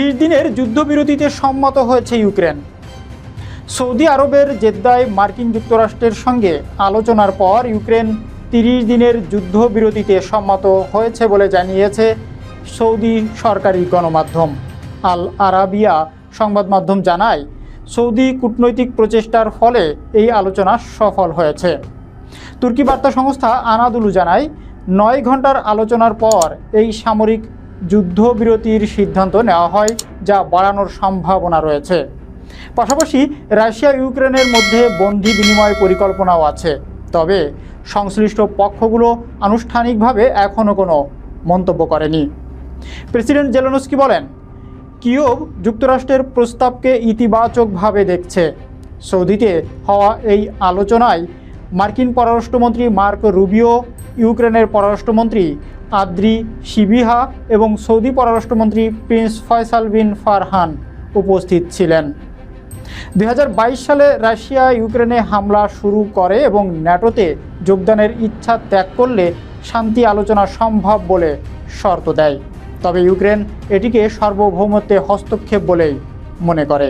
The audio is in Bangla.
বিশ দিনের যুদ্ধবিরতিতে সম্মত হয়েছে ইউক্রেন। সৌদি আরবের জেদ্দায় মার্কিন যুক্তরাষ্ট্রের সঙ্গে আলোচনার পর ইউক্রেন তিরিশ দিনের যুদ্ধবিরতিতে সম্মত হয়েছে বলে জানিয়েছে সৌদি সরকারি গণমাধ্যম। আল আরাবিয়া সংবাদ মাধ্যম জানায়, সৌদি কূটনৈতিক প্রচেষ্টার ফলে এই আলোচনা সফল হয়েছে। তুর্কি বার্তা সংস্থা আনাদুলু জানায়, নয় ঘণ্টার আলোচনার পর এই সামরিক যুদ্ধবিরতির সিদ্ধান্ত নেওয়া হয়, যা বাড়ানোর সম্ভাবনা রয়েছে। পাশাপাশি রাশিয়া ইউক্রেনের মধ্যে বন্দি বিনিময় পরিকল্পনাও আছে। তবে সংশ্লিষ্ট পক্ষগুলো আনুষ্ঠানিকভাবে এখনও কোনো মন্তব্য করেনি। প্রেসিডেন্ট জেলেনস্কি বলেন, কিয়ভ যুক্তরাষ্ট্রের প্রস্তাবকে ইতিবাচকভাবে দেখছে। সৌদিতে হওয়া এই আলোচনায় মার্কিন পররাষ্ট্রমন্ত্রী মার্ক রুবিও ইউক্রেনের পররাষ্ট্রমন্ত্রী আদ্রি শিবিহা এবং সৌদি পররাষ্ট্রমন্ত্রী প্রিন্স ফয়সাল বিন ফারহান উপস্থিত ছিলেন। দু হাজার বাইশ সালে রাশিয়া ইউক্রেনে হামলা শুরু করে এবং ন্যাটোতে যোগদানের ইচ্ছা ত্যাগ করলে শান্তি আলোচনা সম্ভব বলে শর্ত দেয়। তবে ইউক্রেন এটিকে সার্বভৌমত্বে হস্তক্ষেপ বলেই মনে করে।